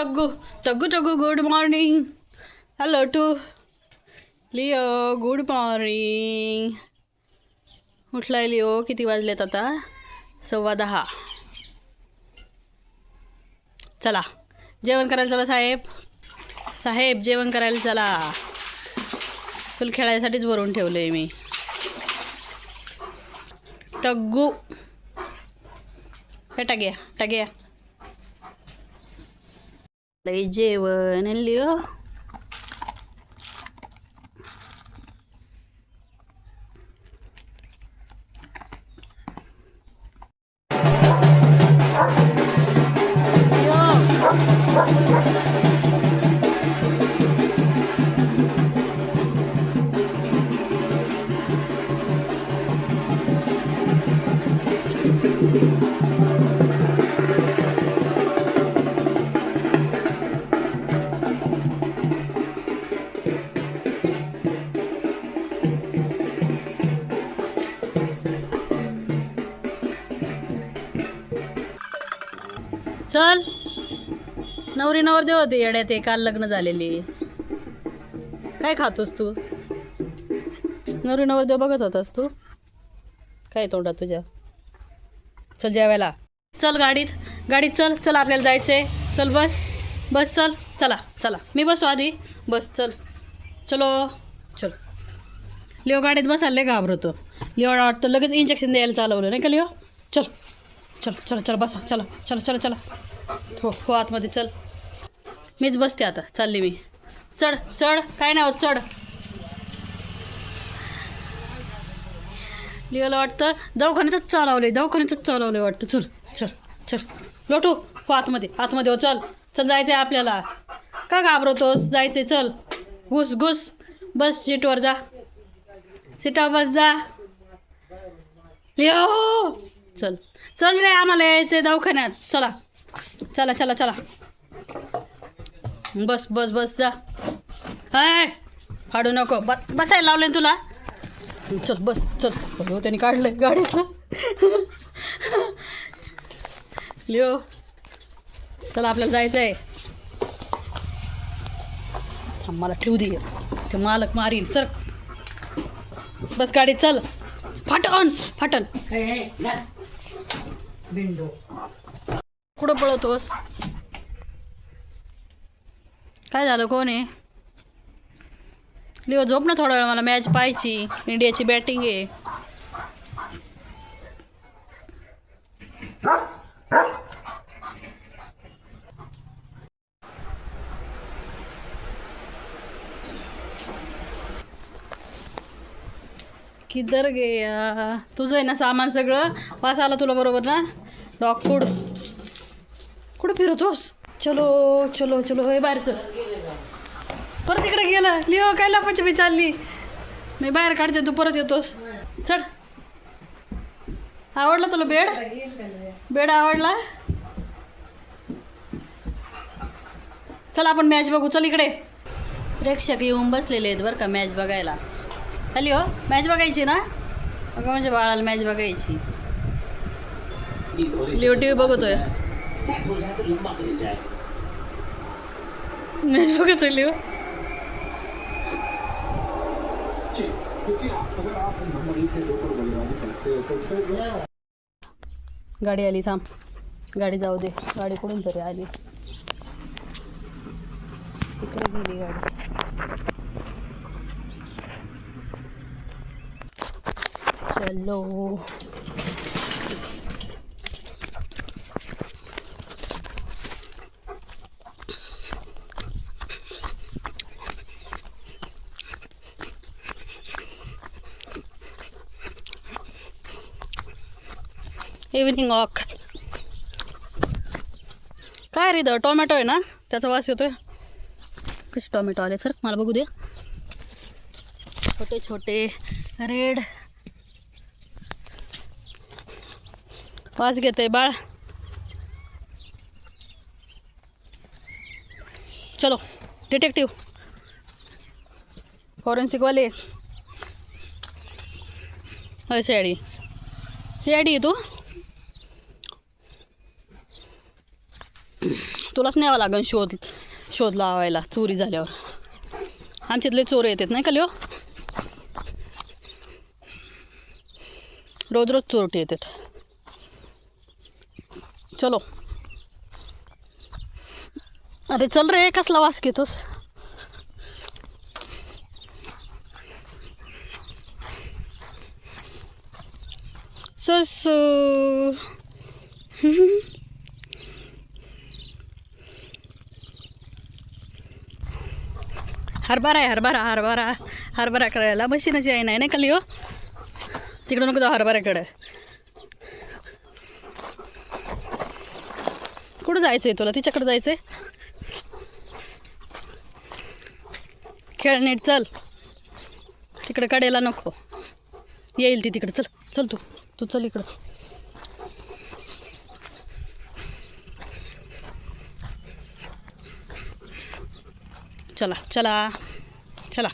टग्गू टग्गू टग्गू good morning hello to Leo good morning उठलाय Leo किती वाजलेत आता? सव्वा दहा. चला जेवण करायला चला साहेब. साहेब जेवण करायला चला. तुला खेळायसाठीच भरून ठेवलं आहे मी. टग्गू हे टग्या टग्या लय जेवण लिओ लिओ चल होते येड्या ते काल लग्न झालेली? काय खातोस तू? नवरी नवर देव बघत होतास तू? काय तोंडा तुझ्या? चल जेवायला. चल गाडीत. गाडीत चल. चल आपल्याला जायचंय. चल बस. बस चल. चला चला. मी बसू आधी. बस चल. चलो. चल. लिओ गाडीत बसायला घाबरतो. लिओ वाटतं लगेच इंजेक्शन द्यायला चालवलं. नाही का लिओ? चल. चल चल चल बसा. चला चला चला चला. हो हो आतमध्ये चल. मीच बसते आता. चालली मी. चढ चढ. काय नाही होत चढ. लिहायला वाटतं दवाखान्यातच चालवले दवाखान्यातच चालवले वाटतं. चल चल चल. लोटू हो आतमध्ये आतमध्ये हो चल. चल जायचं आहे आपल्याला. का घाबरवतोस? जायचंय चल. घुस घुस. बस सीटवर जा. सीटावर बस जा. लिओ हो. चल. चल रे आम्हाला यायचं दवाखान्यात. चला. चला चला चला. बस बस बस जा. हाय फाडू नको. ब बसायला लावलं तुला? चल बस चल. हो त्यांनी काढलंय गाडीतलं. लिओ चला आपल्याला जायचं आहे मला ठेवू दे. ते मालक मारीन. चल. बस गाडीत चल. फाटन. फाटन बिंडो. कुठं पळवतोस काय झालं कोण आहे? लिओ झोप ना थोडा वेळ मला मॅच पाहायची. इंडियाची बॅटिंग आहे. किधर गे तुझं आहे ना सामान सगळं? वास आला तुला बरोबर ना? डॉग फूड कुठं फिरतोस? चलो चलो चलो हे बाहेरचं. परत इकडे गेलं लिओ काय लपाची मी चालली? मी बाहेर काढते तू परत येतोस. चढ. आवडला तुला बेड? बेड आवडला? चल आपण मॅच बघू. चल इकडे. प्रेक्षक येऊन बसलेले आहेत बरं का मॅच बघायला. हॅलो मॅच बघायची ना? अगं म्हणजे बाळाला मॅच बघायची. लिओ टी व्ही बघतोय मॅच बघतोय लिओ. गाडी आली थांब. गाडी जाऊ दे. गाडी कुठून तरी आली. तिकडे गेली गाडी. चलो. इव्हिनिंग वॉक काय रे इथं? टोमॅटो आहे ना? त्याचा वास येतोय. कसे टोमॅटो आले? सर मला बघू दे. छोटे छोटे. रेड वास घेते बाळ. चलो डिटेक्टिव्ह फॉरेन्सिकवाले होय C I D C I D तू? तुलाच न्यावं लागेल शोध शोध लावायला चोरी झाल्यावर. आमच्यातले चोर येतात नाही का लिओ? रोज रोज चोरटे येतात. चलो. अरे चल रे कसला वास घेतोस? सस. हरभरा आहे हरभरा हरभरा. हरभरा करायला मशीनाची आहे नाही नाही खाली हो तिकडं नको जाऊ हरभऱ्याकडे. कुठं जायचं आहे तुला? तिच्याकडे जायचं आहे खेळ नीट चल. तिकडे कडेला नको. येईल ती तिकडे. चल चल तू. तू चल इकडं. चला चला चला.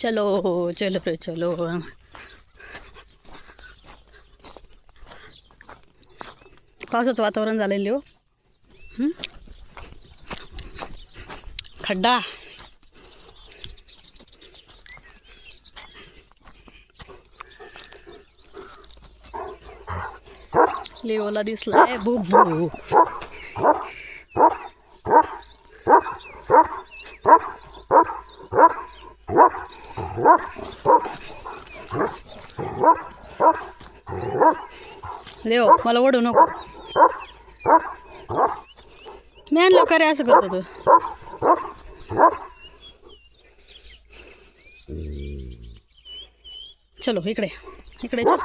चलो चलो रे चलो. पावसाचं वातावरण झालेलं हो. खड्डा. लिओला दिसलाय बुबू. लिओ मला ओढू नको. मी लोक रे असं करतो तू? चलो इकडे. इकडे चल.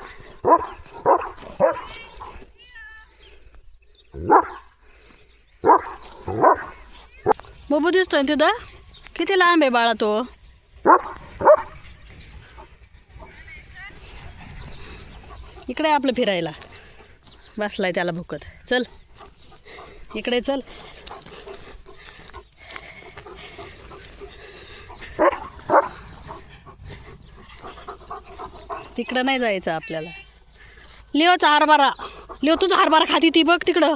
बाबू दिसतोय ना तिथं? किती लांब आहे बाळा तो? इकडे आपलं फिरायला. बसलाय त्याला भुकत. चल. इकडे चल. तिकडं नाही जायचं आपल्याला. लिओचा हरभरा. लिओ तुझा हरभरा खाती ती बघ तिकडं.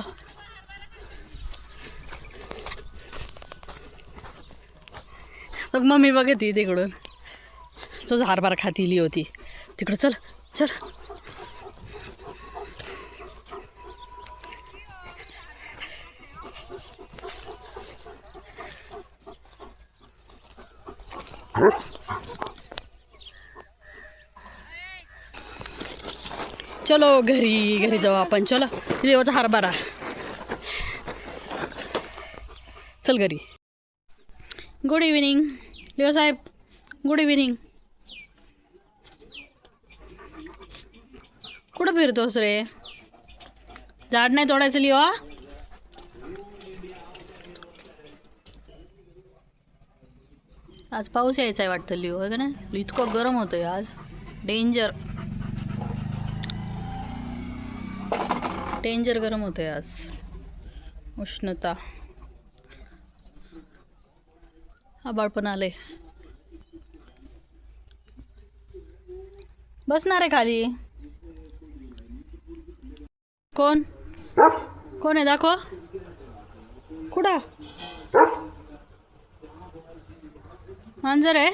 बघ मम्मी बघत ती तिकडून. तुझा हरभरा खाती लिओ ती. तिकडं चल चल. चलो घरी घरी जाऊ आपण. चलो देवाचा हरभरा चल घरी. गुड इव्हिनिंग लिओ साहेब गुड इव्हिनिंग कुठं फिरतोस रे? झाड नाही तोडायचं लिओ आज पाऊस यायचा आहे वाटतं लिओ आहे का नाही? इतकं गरम होतं आहे आज. डेंजर डेंजर गरम होतं आहे आज. उष्णता. आबाळ पण आले बसणार आहे खाली. कोण? कोण आहे? दाखव. कुठं? मांजर आहे.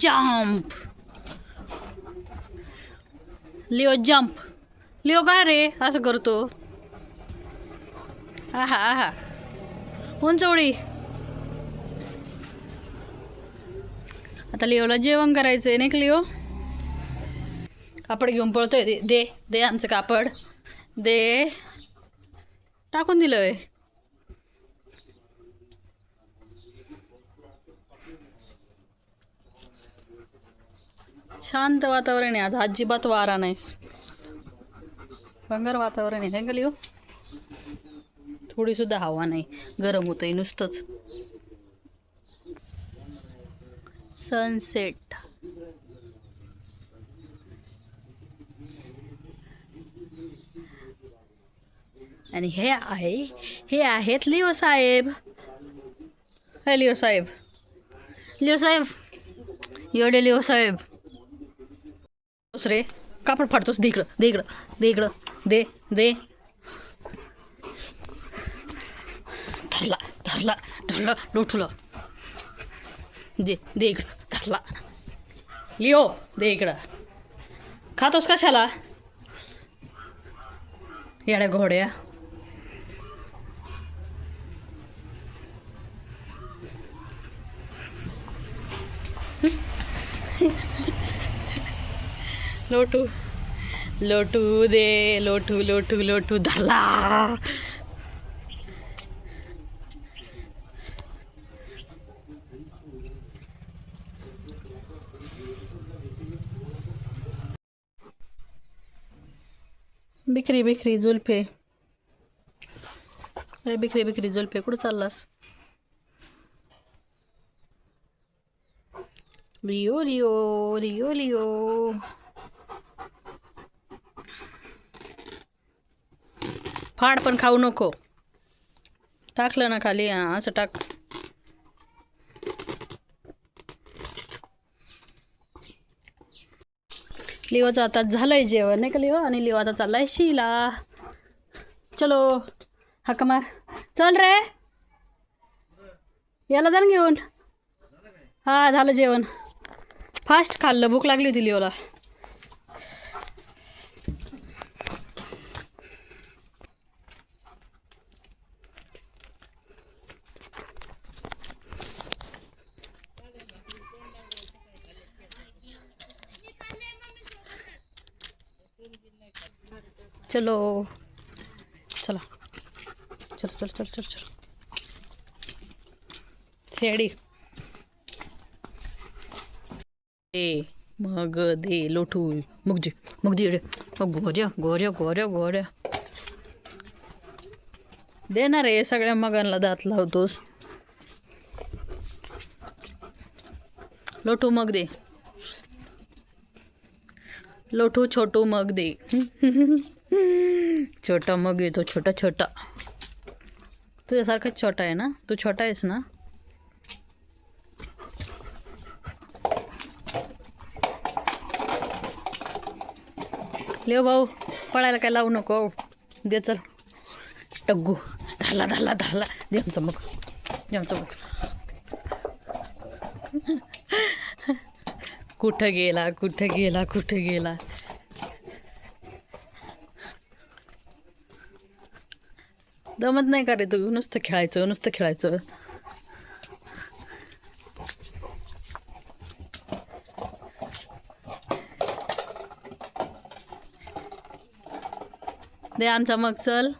जम्प लिओ जम्प लिओ काय रे? असं करतो. आहा आहा. उंच उडी आता लिओला जेवण करायचं आहे नाही लिओ कापड घेऊन पळतोय. दे दे दे आमचं कापड. दे. टाकून दिलं आहे शांत वातावरण आहे. आज अजिबात वारा नाही. भंगार वातावरण आहे. गलिओ थोडी थोडीसुद्धा हवा नाही. गरम होतंय नुसतंच. सनसेट. आणि हे आहे हे आहेत लिओ साहेब. हे लिओ साहेब. लिओ साहेब. एवढे लिओ साहेब. दुसरे. कापड फाडतोस. दे इकडं. दे इकडं. दे इकडं. दे. दे. धरला. धरला. धरला. लोठुला दे. दे इकडं. धरला. लिओ. दे इकडं. खातोस कशाला? येड्या घोड्या. लोटू लोटू दे लोटू लोटू लोटू धरला बिक्री बिक्री जुलफे. अरे बिक्री बिक्री जुलफे कुठं चाललास? रिओ रिओ रिओ लिओ फाड पण खाऊ नको. टाकलं ना खाली हां असं टाक. लिवाचं आता झालंय जेवण नाही का लिवा आणि लिवाचा आता चाललाय शिला. चलो हक्क मार. चल रे. याला जा ना घेऊन. हा झालं जेवण. फास्ट खाल्लं भूक लागली होती लिओला. चलो। चला। चलो चलो चलो चलो चलो। रेडी। ए मग दे लोटू। मग जे मग जे गोऱ्या गोऱ्या गोऱ्या गोऱ्या। दे ना रे सगळ्या मगांना दात लावतोस। लोटू मग दे। लोटू छोटू मग दे। छोटा मग येतो छोटा छोटा. तुझ्यासारखाच छोटा आहे ना? तू छोटा आहेस ना? लेव भाऊ पळायला काय लावू नको. दे चल. टग्गू. धाला धाला धाला. दे आमचं मग. दे मग. कुठं गेला कुठं गेला कुठं गेला? दमत नाही का रे तू? नुसतं खेळायचं नुसतं खेळायचं. दे आमचा मग चल.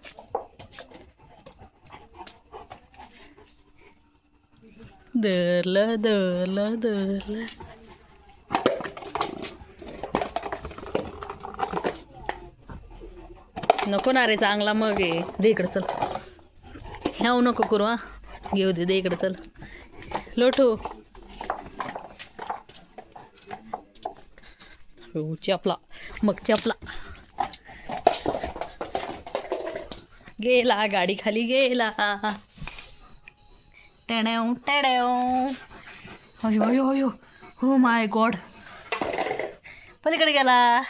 दरलं दरलं दरलं. नको ना रे चांगला मग आहे दे इकडं चल. ह्याव नको करू हा. घेऊ दे दे इकडे चल. लोटू. हो, चपला. मग चपला. गेला गाडी खाली गेला. टेण्या टेड्याव अयो अयो अयो. हो माय गॉड. पलीकडे गेला.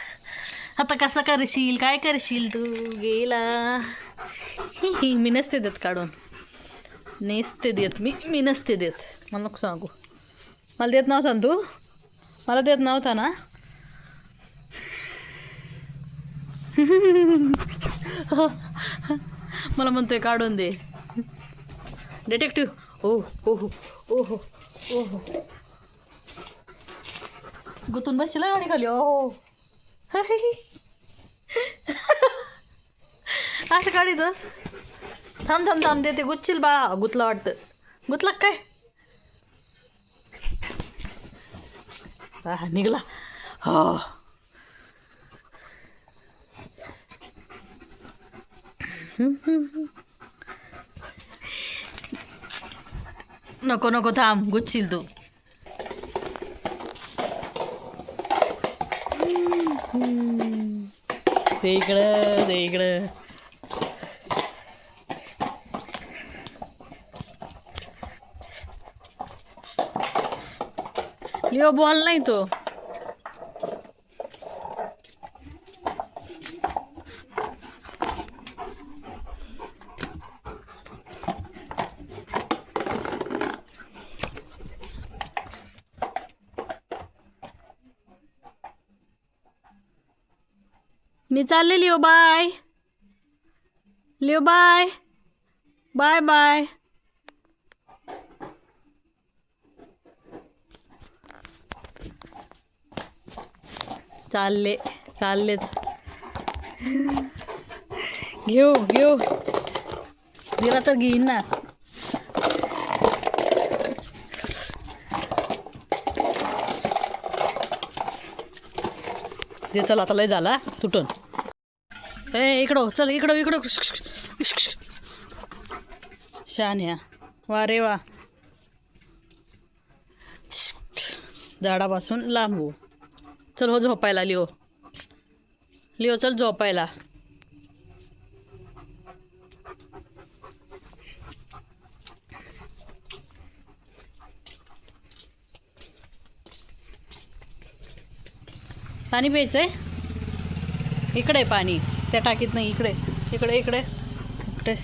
आता कसं करशील काय करशील तू? गेला. ही मी नसते देत काढून. नेसते देत मी मी नसते देत मला नको सांगू मला देत नव्हता ना तू मला देत नव्हता ना मला म्हणतोय काढून दे डिटेक्टिव्ह ओ हो हो ओ हो ओ हो गुतून बसशील गाडी खाली ओ असं काढित थांब थांब थांब देते. गुच्छील बाळा. गुतला वाटतं. गुतला काय? हा निघला. हो. नको नको थांब. गुच्छील तू. ते इकडं ते इकडं. लिओ बॉल नाही तो मी चालले Leo bye Leo bye bye bye चालले चाललेच. घेऊ घेऊ. गेला तर घेईन ना. ते चल आता लय झाला तुटून. ए इकडं हो, चल इकडं इकडं शान या वा रे वा. झाडापासून लांब. हो चल हो झोपायला लिओ. लिओ चल झोपायला. पाणी प्यायचं आहे इकडे पाणी. त्या टाकीत नाही इकडे. इकडे इकडे. इकडे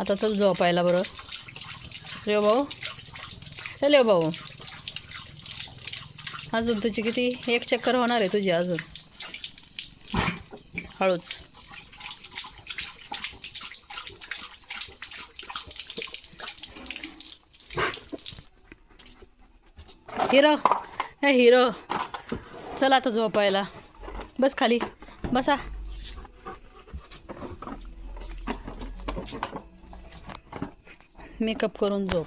आता चल झोपायला बरं. रेव भाऊ. चल भाऊ. अजून तुझी किती? एक चक्कर होणार आहे तुझी अजून. हळूच. हिरो. हे हिरो. चल आता झोपायला बस खाली. बसा. मेकअप करून झोप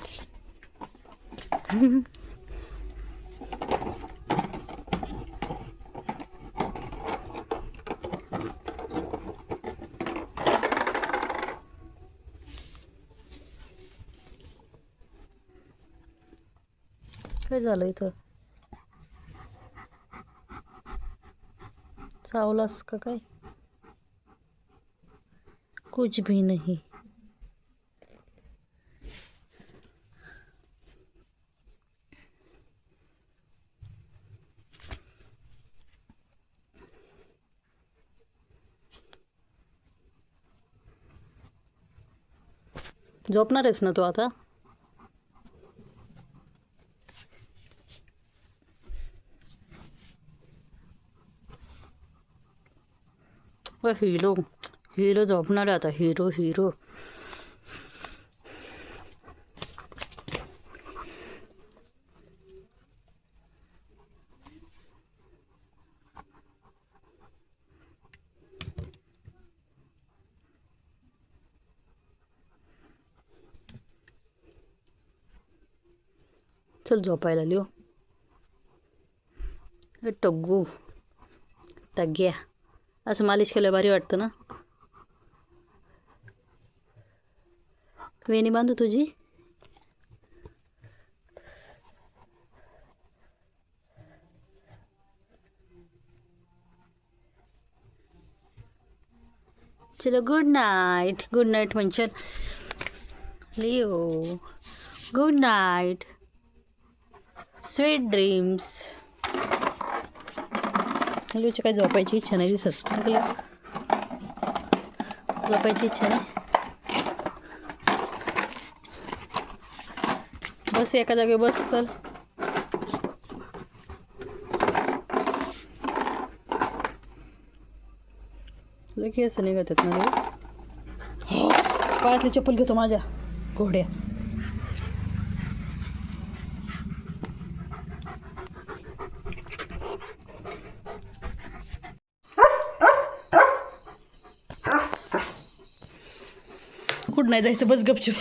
काय झालं इथं चावलास का काय कुछ भी नहीं झोपणार आहेस ना तू आता? हिरो हिरो झोपणार आहे आता हिरो हिरो. चल झोपायला लिओ टग्गू टग्या असं मालिश केलं भारी वाटतं ना? वेणी बांधू तुझी? चलो good night good night म्हणशन Leo good night sweet dreams मुलीची काही झोपायची इच्छा नाही दिसत. ऐकलं? झोपायची इच्छा नाही. बस एका जागी बस चल. लगे असं निघत आहेत ना पायातली चप्पल घेतो माझ्या. घोड्या. कुठं नाही जायचं? बस गपचूप.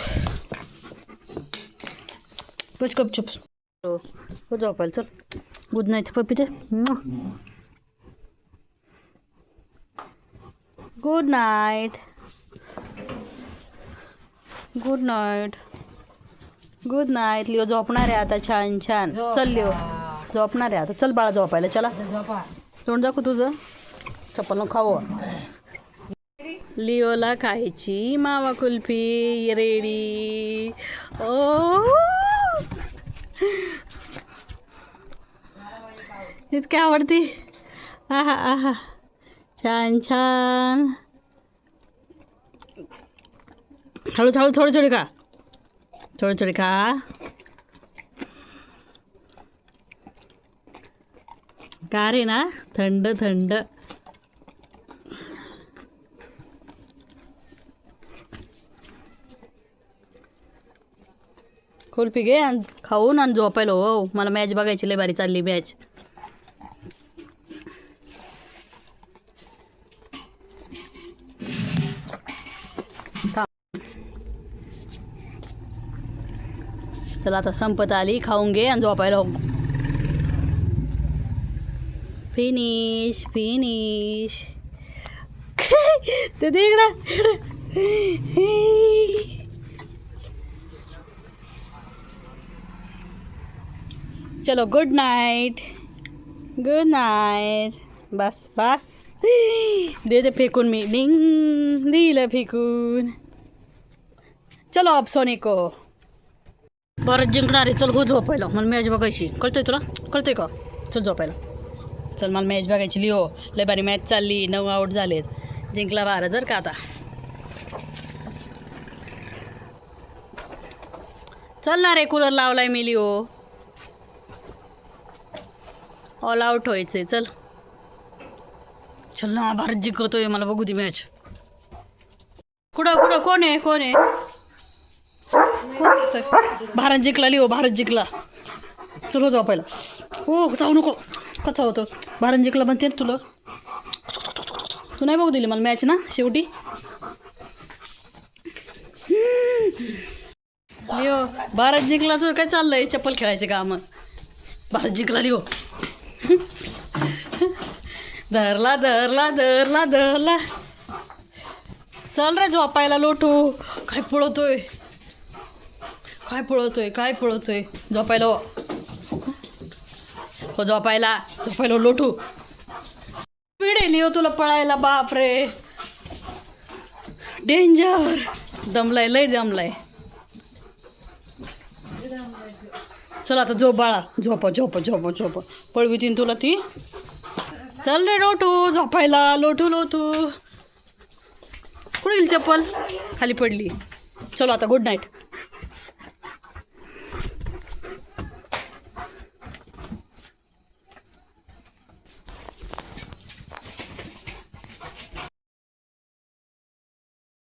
बस गपचूप. हो हो झोपायला चल. गुड नाईट पप्पी ते good night good night good night Leo झोपणार आहे आता छान छान. चल लिओ झोपणार आहे आता. चल बाळा झोपायला. चला. तोंड दाखव तुझं. चप्पल खाऊ. लिओला खायची मावा कुल्फी रेडी. ओ! इतकी आवडती. आहा आहा. छान छान. हळू हळू थोडी थोडी खा. थोडी थोडी खा. का रे ना? थंड थंड. कुल्फी घे आणि खाऊन आणि झोपायलो हो, हो मला मॅच बघायची लय भारी चालली मॅच चला आता संपत आली खाऊन घे आणि झोपायला हो. फिनिश फिनिश ते दे इकडं इकडं. चलो गुड नाईट गुड नाईट बस बस. दे दे फेकून मी. डिंग दिलं फेकून. चलो अब सोनिको बरं जिंकणार. आहे चल हो झोपायला मला मॅच बघायची. कळतंय तुला? कळतंय का? चल झोपायला चल मला मॅच बघायची. लिओ लय बारी मॅच चालली. नऊ आऊट झालेत. जिंकला बारा जर का आता? चल ना रे कूलर लावलाय मी लिओ. ऑल आउट व्हायचंय. चल. चल ना भारत जिंकतोय मला बघू दे मॅच कुठं कुठं कोण आहे कोण आहे? भारत जिंकला लिओ भारत जिंकला. चलो झोपायला हो जाऊ नको. कसा होतो. भारत जिंकला म्हणते ना तुला. तू नाही बघू दिली मला मॅच ना शेवटी? लिओ भारत जिंकला तुझं काय चाललंय? चप्पल खेळायचे का मग भारत जिंकला लिओ. धरला धरला धरला धरला. चल रे झोपायला लोटू. काय पळतोय? काय पळतोय? काय पळतोय? झोपायला हो. हो झोपायला झोपायला हो, लोटू. पिढे हो तुला पळायला बाप रे डेंजर दमलाय लय दमलाय. चल आता झोप बाळा. झोप झोप झोप झोप. पळवी तीन तुला ती. चल रे लोटू झोपायला. लोटू लोटू. कुठे गेली चप्पल? खाली पडली. चलो आता गुड नाईट